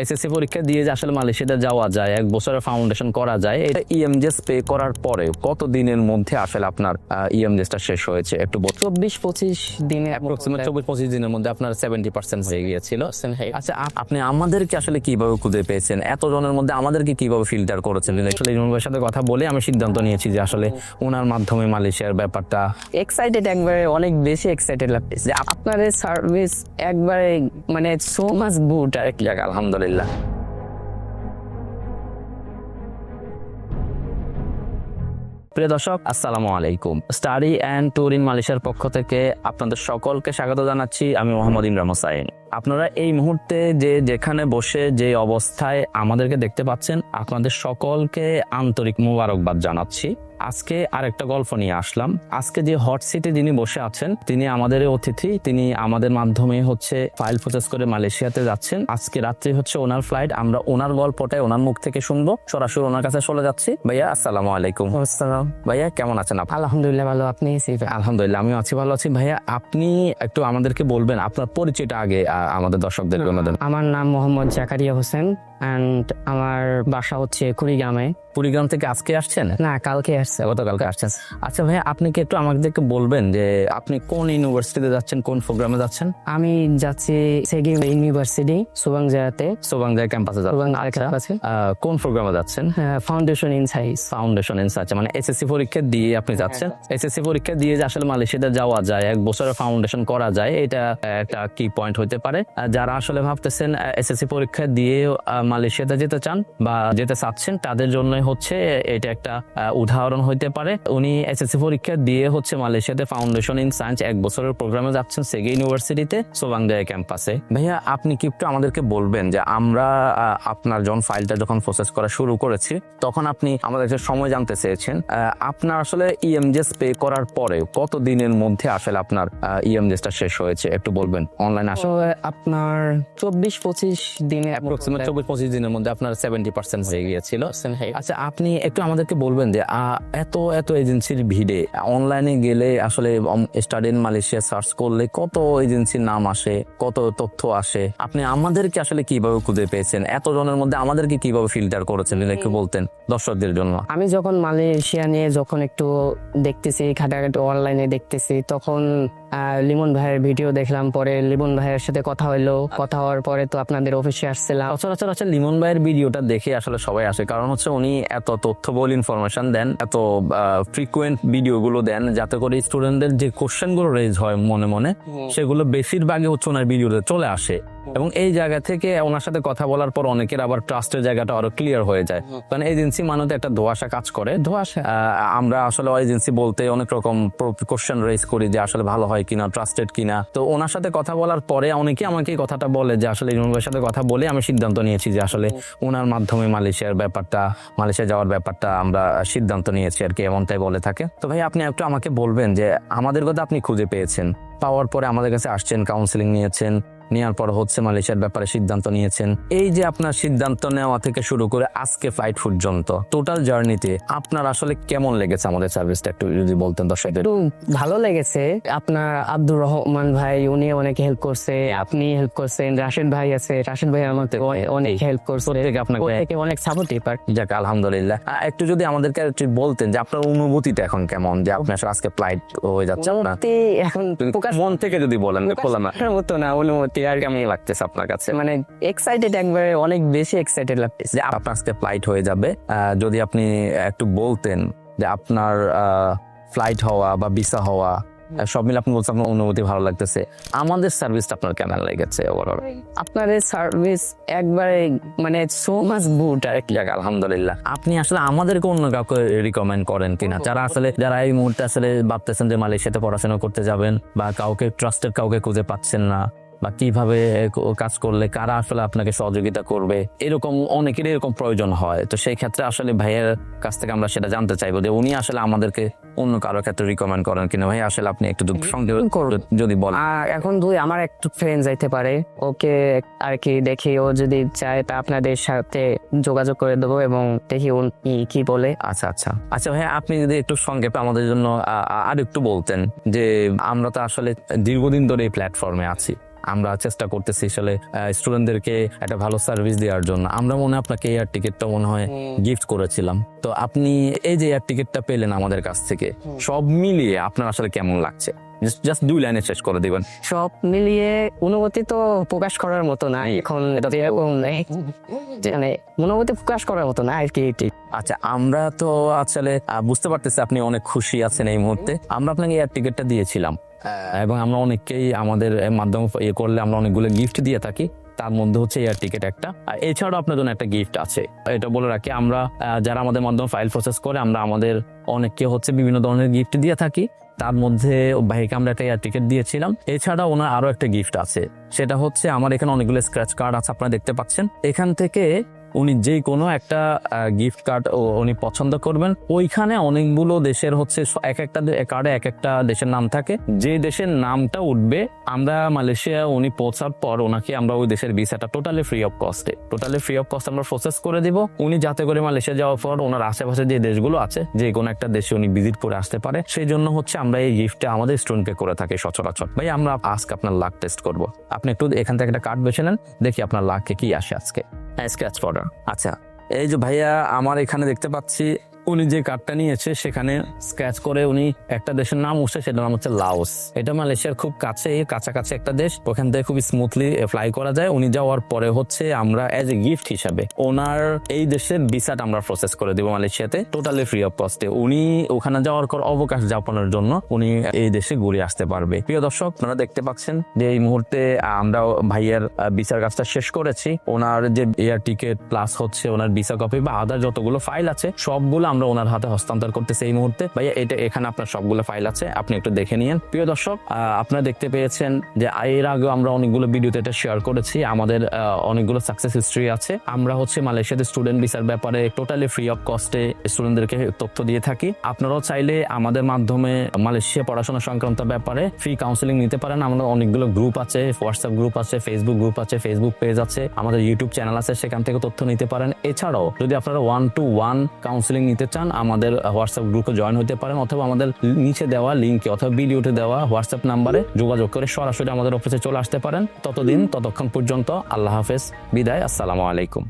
SSC পরীক্ষা দিয়ে যে আসলে মালয়েশিয়াতে যাওয়া যায় এক বছরের ফাউন্ডেশন করা যায় এটা ইএমজেস পে করার পরে কত দিনের মধ্যে আসলে আপনার ইএমজেসটা শেষ হয়েছে? একটু চব্বিশ পঁচিশ দিনে অ্যাপ্রক্সিমেট চব্বিশ পঁচিশ দিনের মধ্যে আপনার সেভেন্টি পার্সেন্ট হয়ে গিয়েছিল। আচ্ছা আপনি আমাদেরকে আসলে কীভাবে খুঁজে পেয়েছেন? এত জনের মধ্যে আমাদেরকে কীভাবে ফিল্টার করেছেন? আসলে ইমরান ভাইয়ের সাথে কথা বলে আমি সিদ্ধান্ত নিয়েছি যে আসলে ওনার মাধ্যমে মালয়েশিয়ার ব্যাপারটা এক্সাইটেড একবারে অনেক বেশি এক্সাইটেড লাগতেছে। আপনার সার্ভিস একবারে মানে সো মাচ গুড আর কি। যাক আলহামদুলিল্লাহ। প্রিয় দর্শক, আসসালামু আলাইকুম। স্টাডি অ্যান্ড ট্যুর ইন মালয়েশিয়ার পক্ষ থেকে আপনাদের সকলকে স্বাগত জানাচ্ছি। আমি মোহাম্মদ ইমরান হোসাইন। আপনারা এই মুহূর্তে যে যেখানে বসে যে অবস্থায় আমাদেরকে দেখতে পাচ্ছেন আপনাদের সকলকে আন্তরিক মোবারকবাদ জানাচ্ছি। আজকে আরেকটা গল্প নিয়ে আসলাম। আজকে যে হট সিটে যিনি বসে আছেন তিনি আমাদের অতিথি। তিনি আমাদের মাধ্যমে হচ্ছে ফাইল প্রসেস করে মালয়েশিয়াতে যাচ্ছেন। আজকে রাত্রি হচ্ছে ওনার ফ্লাইট আমরা ওনার গল্পটাই ওনার মুখ থেকে শুনব। সরাসরি ওনার কাছে চলে যাচ্ছি। ভাইয়া আসসালামু আলাইকুম। আসসালাম। ভাইয়া কেমন আছেন আপনি? আলহামদুলিল্লাহ ভালো। আপনি আলহামদুলিল্লাহ আমিও আছি ভালো আছি। ভাইয়া আপনি একটু আমাদেরকে বলবেন আপনার পরিচয়টা আগে আমাদের দর্শকদের জন্য আমার নাম মোহাম্মদ জাকারিয়া হোসেন। অ্যান্ড আমার বাসা হচ্ছে কুড়িগ্রামে। কুড়িগ্রাম থেকে আজকে আসছেন? না কালকে আসছে। গতকালকে আসছেন। আচ্ছা ভাইয়া আপনি কি একটু আমাদেরকে বলবেন যে আপনি কোন ইউনিভার্সিটিতে যাচ্ছেন কোন প্রোগ্রামে যাচ্ছেন? আমি যাচ্ছি সেগি ইউনিভার্সিটি সুবাংজাতে। সোবাংজায় ক্যাম্পাসে যাচ্ছেন। সুবাং আচ্ছা আছে কোন প্রোগ্রামে যাচ্ছেন? ফাউন্ডেশন ইন সাইজ ফাউন্ডেশন ইন সার্চ মানে এসএসসি পরীক্ষা দিয়ে আপনি যাচ্ছেন। এসএসসি পরীক্ষা দিয়ে যে আসলে মালয়েশিয়াতে যাওয়া যায় এক বছরের ফাউন্ডেশন করা যায় এটা একটা কি পয়েন্ট হতে পারে। যারা আসলে ভাবতেছেন এসএসসি পরীক্ষা দিয়ে মালয়েশিয়াতে যেতে চান বা যেতে চাচ্ছেন তাদের জন্য হচ্ছে এটা একটা উদাহরণ হইতে পারে। উনি এসএসসি পরীক্ষা দিয়ে হচ্ছে মালয়েশিয়াতে ফাউন্ডেশন ইন সায়েন্স এক বছরের প্রোগ্রামে যাচ্ছেন সেগে ইউনিভার্সিটিতে সোবাংজায় ক্যাম্পাসে ভাইয়া আপনি কি একটু আমাদেরকে বলবেন যে আমরা আপনার যখন ফাইলটা যখন প্রসেস করা শুরু করেছি তখন আপনি আমাদের কাছে সময় জানতে চেয়েছেন আপনার আসলে ইএমজেস পে করার পরে কত দিনের মধ্যে আসলে আপনার ইএমজেসটা শেষ হয়েছে? একটু বলবেন অনলাইন আসলে আপনার চব্বিশ পঁচিশ দিনে অ্যাপ্রক্সিমেট চব্বিশ পঁচিশ দিনের মধ্যে আপনার সেভেন্টি পার্সেন্ট হয়ে গিয়েছিল। আচ্ছা আপনি একটু আমাদেরকে বলবেন যে আহ, এত এত এজেন্সির ভিড়ে অনলাইনে গেলে আসলে স্টাডি ইন মালয়েশিয়া সার্চ করলে কত এজেন্সির নাম আসে কত তথ্য আসে? আপনি আমাদেরকে আসলে কীভাবে খুঁজে পেয়েছেন? এত জনের মধ্যে আমাদেরকে কীভাবে ফিল্টার করেছেন? একটু বলতেন। দর্শকদের জন্য। আমি যখন মালয়েশিয়া নিয়ে যখন একটু দেখতেছি ঘাটাঘাটি অনলাইনে দেখতেছি তখন লিমন ভাইয়ের ভিডিও দেখলাম পরে লিমন ভাইয়ের সাথে কথা হইল। কথা হওয়ার পরে তো আপনাদের অফিসে আসছিলাম। সচরাচর হচ্ছে লিমন ভাইয়ের ভিডিওটা দেখে আসলে সবাই আসে কারণ হচ্ছে উনি এত তথ্যবহুল ইনফরমেশন দেন এত ফ্রিকুয়েন্ট ভিডিও গুলো দেন যাতে করে স্টুডেন্টদের যে কোশ্চেনগুলো রেজ হয় মনে মনে সেগুলো বেশিরভাগই হচ্ছে ওনার ভিডিওতে চলে আসে। এবং এই জায়গা থেকে ওনার সাথে কথা বলার পর অনেকের আবার ট্রাস্টের জায়গাটা আরও ক্লিয়ার হয়ে যায়। কারণ এজেন্সি মানে তো একটা ধোয়াশা কাজ করে। ধোয়াশা। আমরা আসলে এজেন্সি বলতে অনেক রকম কোশ্চেন রেজ করি যে আসলে ভালো হয় কিনা ট্রাস্টেড কিনা। তো ওনার সাথে কথা বলার পরে অনেকে আমাকে কথাটা বলে যে আসলে ভাইয়ের সাথে কথা বলে আমি সিদ্ধান্ত নিয়েছি যে আসলে ওনার মাধ্যমে মালয়েশিয়ার ব্যাপারটা মালয়েশিয়া যাওয়ার ব্যাপারটা আমরা সিদ্ধান্ত নিয়েছি আর কি এমনটাই বলে থাকে। তো ভাই আপনি একটু আমাকে বলবেন যে আমাদের কথা আপনি খুঁজে পেয়েছেন। পাওয়ার পরে আমাদের কাছে আসছেন কাউন্সিলিং নিয়েছেন। নেওয়ার পর হচ্ছে মালয়েশিয়ার ব্যাপারে সিদ্ধান্ত নিয়েছেন। এই যে আপনার সিদ্ধান্ত নেওয়া থেকে শুরু করে আজকে ফ্লাইট পর্যন্ত টোটাল জার্নিতে আপনার আসলে কেমন লেগেছে আমাদের সার্ভিসটা একটু যদি বলতেন দর্শকদের? ভালো লেগেছে। আপনার আব্দুর রহমান ভাই উনি অনেক হেল্প করছে আপনি হেল্প করছেন রাশেদ ভাই আছে রাশেদ ভাই আমাকে অ- অনেক হেল্প করছে। আপনাকে অনেক সাপোর্টিভ আর যাক আলহামদুলিল্লাহ। একটু যদি আমাদেরকে একটু বলতেন যে আপনার অনুভূতিটা এখন কেমন যে আপনি আসলে আজকে ফ্লাইট হয়ে যাচ্ছে এখন মন থেকে যদি বলেন মতো না অনুমতি আর কেমন লাগতেছে আপনার কাছে? মানে এক্সাইটেড একবারে অনেক বেশি এক্সাইটেড লাগতেছে। যে আপনার আজকে ফ্লাইট হয়ে যাবে। যদি আপনি একটু বলতেন যে আপনার ফ্লাইট হওয়া বা ভিসা হওয়া সব মিলে আপনি বলছেন আপনার অনুভূতি ভালো লাগতেছে। আমাদের সার্ভিসটা আপনার কেমন লেগেছে ওভারঅল আপনার সার্ভিস একবারে মানে সো মাচ গুড আর কি। আলহামদুলিল্লাহ। আপনি আসলে আমাদেরকে অন্য কাউকে রিকমেন্ড করেন কিনা? যারা আসলে যারা এই মুহূর্তে আসলে ভাবতেছেন যে মালয়েশিয়াতে পড়াশোনা করতে যাবেন বা কাউকে ট্রাস্টেড কাউকে খুঁজে পাচ্ছেন না বা কীভাবে কাজ করলে কারা আসলে আপনাকে সহযোগিতা করবে এরকম অনেকেরই এরকম প্রয়োজন হয়। তো সেই ক্ষেত্রে আসলে ভাইয়ের কাছ থেকে আমরা সেটা জানতে চাইব যে উনি আসলে আমাদেরকে অন্য কারও ক্ষেত্রে রিকমেন্ড করেন কিনা। ভাই আসলে আপনি একটু সঙ্গে করুন। যদি বলেন। এখন দুই আমার একটু ফ্রেন্ড যাইতে পারে। ওকে আর কি দেখি ও যদি চায় তা আপনাদের সাথে যোগাযোগ করে দেবো এবং দেখি ও কি- বলে। আচ্ছা আচ্ছা। আচ্ছা ভাই আপনি যদি একটু সংক্ষেপে আমাদের জন্য আর একটু বলতেন যে আমরা তো আসলে দীর্ঘদিন ধরে এই প্ল্যাটফর্মে আছি। আমরা চেষ্টা করতেছি আসলে স্টুডেন্টদেরকে একটা ভালো সার্ভিস দেওয়ার জন্য। আমরা মনে হয় আপনাকে এয়ার টিকিটটা মনে হয় গিফট করেছিলাম। তো আপনি এই যে এয়ার টিকিটটা পেলেন আমাদের কাছ থেকে সব মিলিয়ে আপনার আসলে কেমন লাগছে? জাস্ট দুই লাইনে শেষ করে দিবেন সব মিলিয়ে অনুভূতি তো প্রকাশ করার মতো না এখন মানে অনুভূতি প্রকাশ করার মতো না আর কি আচ্ছা আমরা তো আসলে বুঝতে পারতেছি আপনি অনেক খুশি আছেন এই মুহূর্তে। আমরা আপনাকে এয়ার টিকিটটা দিয়েছিলাম। এবং আমরা অনেককেই আমাদের মাধ্যমে ইয়ে করলে আমরা অনেকগুলো গিফট দিয়ে থাকি। তার মধ্যে হচ্ছে এয়ার টিকিট একটা। আর এছাড়াও আপনার জন্য একটা গিফট আছে। এটা বলে রাখি আমরা যারা আমাদের মাধ্যমে ফাইল প্রসেস করে আমরা আমাদের অনেককে হচ্ছে বিভিন্ন ধরনের গিফট দিয়ে থাকি। তার মধ্যে ভাইকে আমরা একটা টিকিট দিয়েছিলাম। এছাড়া ওনার আরও একটা গিফট আছে। সেটা হচ্ছে আমার এখানে অনেকগুলো স্ক্র্যাচ কার্ড আছে, আপনারা দেখতে পাচ্ছেন। এখান থেকে উনি যে কোনো একটা গিফট কার্ড উনি পছন্দ করবেন। ওইখানে অনেকগুলো দেশের হচ্ছে এক একটা কার্ডে এক একটা দেশের নাম থাকে। যে দেশের নামটা উঠবে, আমরা মালয়েশিয়া উনি পৌঁছার পর ওনাকে আমরা ওই দেশের ভিসাটা টোটালি ফ্রি অফ কস্টে টোটালি ফ্রি অফ কস্ট আমরা প্রসেস করে দিব। উনি যাতে করে মালয়েশিয়া যাওয়ার পর ওনার আশেপাশে যে দেশগুলো আছে, যে কোনো একটা দেশে উনি ভিজিট করে আসতে পারে। সেই জন্য হচ্ছে আমরা এই গিফটটা আমাদের স্টুডেন্টকে করে থাকি সচরাচর। ভাই, আমরা আজকে আপনার লাক টেস্ট করব। আপনি একটু এখান থেকে একটা কার্ড বেছে নেন, দেখি আপনার লাকে কি আসে আজকে। স্ক্র্যাচ পাউডার আচ্ছা এই যে ভাইয়া আমার এখানে দেখতে পাচ্ছি উনি যে কার্ডটা নিয়েছে, সেখানে স্ক্র্যাচ করে উনি একটা দেশের নাম উঠছে, সেটার নাম হচ্ছে লাওস। এটা মালয়েশিয়ার খুব কাছে কাছাকাছি একটা দেশ। ওখান থেকে খুব স্মুথলি ফ্লাই করা যায়। উনি যাওয়ার পরে হচ্ছে আমরা এজ এ গিফট হিসাবে ওনার এই দেশের ভিসাটা আমরা প্রসেস করে দিব মালয়েশিয়াতে টোটালি ফ্রি অফ কস্টে উনি ওখানে যাওয়ার পর অবকাশ যাপনের জন্য উনি এই দেশে ঘুরে আসতে পারবে। প্রিয় দর্শক, আপনারা দেখতে পাচ্ছেন যে এই মুহূর্তে আমরা ভাইয়ের ভিসার কাজটা শেষ করেছি। ওনার যে এয়ার টিকিট প্লাস হচ্ছে, ওনার ভিসা কপি বা আদার যতগুলো ফাইল আছে, সবগুলো আমরা ওনার হাতে হস্তান্তর করতেছি এই মুহূর্তে। ভাইয়া, এটা এখানে আপনার সবগুলো ফাইল আছে, আপনি একটু দেখে নিন প্রিয় দর্শক আপনারা দেখতে পেয়েছেন যে এর আগে আমরা অনেকগুলো ভিডিওতে এটা শেয়ার করেছি। আমাদের অনেকগুলো সাকসেস হিস্ট্রি আছে। আমরা হচ্ছে মালয়েশিয়াতে স্টুডেন্ট ভিসার ব্যাপারে টোটালি ফ্রি অফ কস্টে স্টুডেন্টদেরকে তথ্য দিয়ে থাকি। আপনারাও চাইলে আমাদের মাধ্যমে মালয়েশিয়া পড়াশোনা সংক্রান্ত ব্যাপারে ফ্রি কাউন্সিলিং নিতে পারেন। আমাদের অনেকগুলো গ্রুপ আছে হোয়াটসঅ্যাপ গ্রুপ আছে ফেসবুক গ্রুপ আছে ফেসবুক পেজ আছে। আমাদের ইউটিউব চ্যানেল আছে, সেখান থেকে তথ্য নিতে পারেন। এছাড়াও যদি আপনারা ওয়ান টু ওয়ান কাউন্সিলিং নিতে চান, আমাদের হোয়াটসঅ্যাপ গ্রুপে জয়েন হতে পারেন অথবা আমাদের নিচে দেওয়া লিঙ্কে অথবা ভিডিওতে দেওয়া হোয়াটসঅ্যাপ নাম্বারে যোগাযোগ করে সরাসরি আমাদের অফিসে চলে আসতে পারেন। ততদিন, ততক্ষণ পর্যন্ত আল্লাহ হাফেজ। বিদায়, আসসালামু আলাইকুম।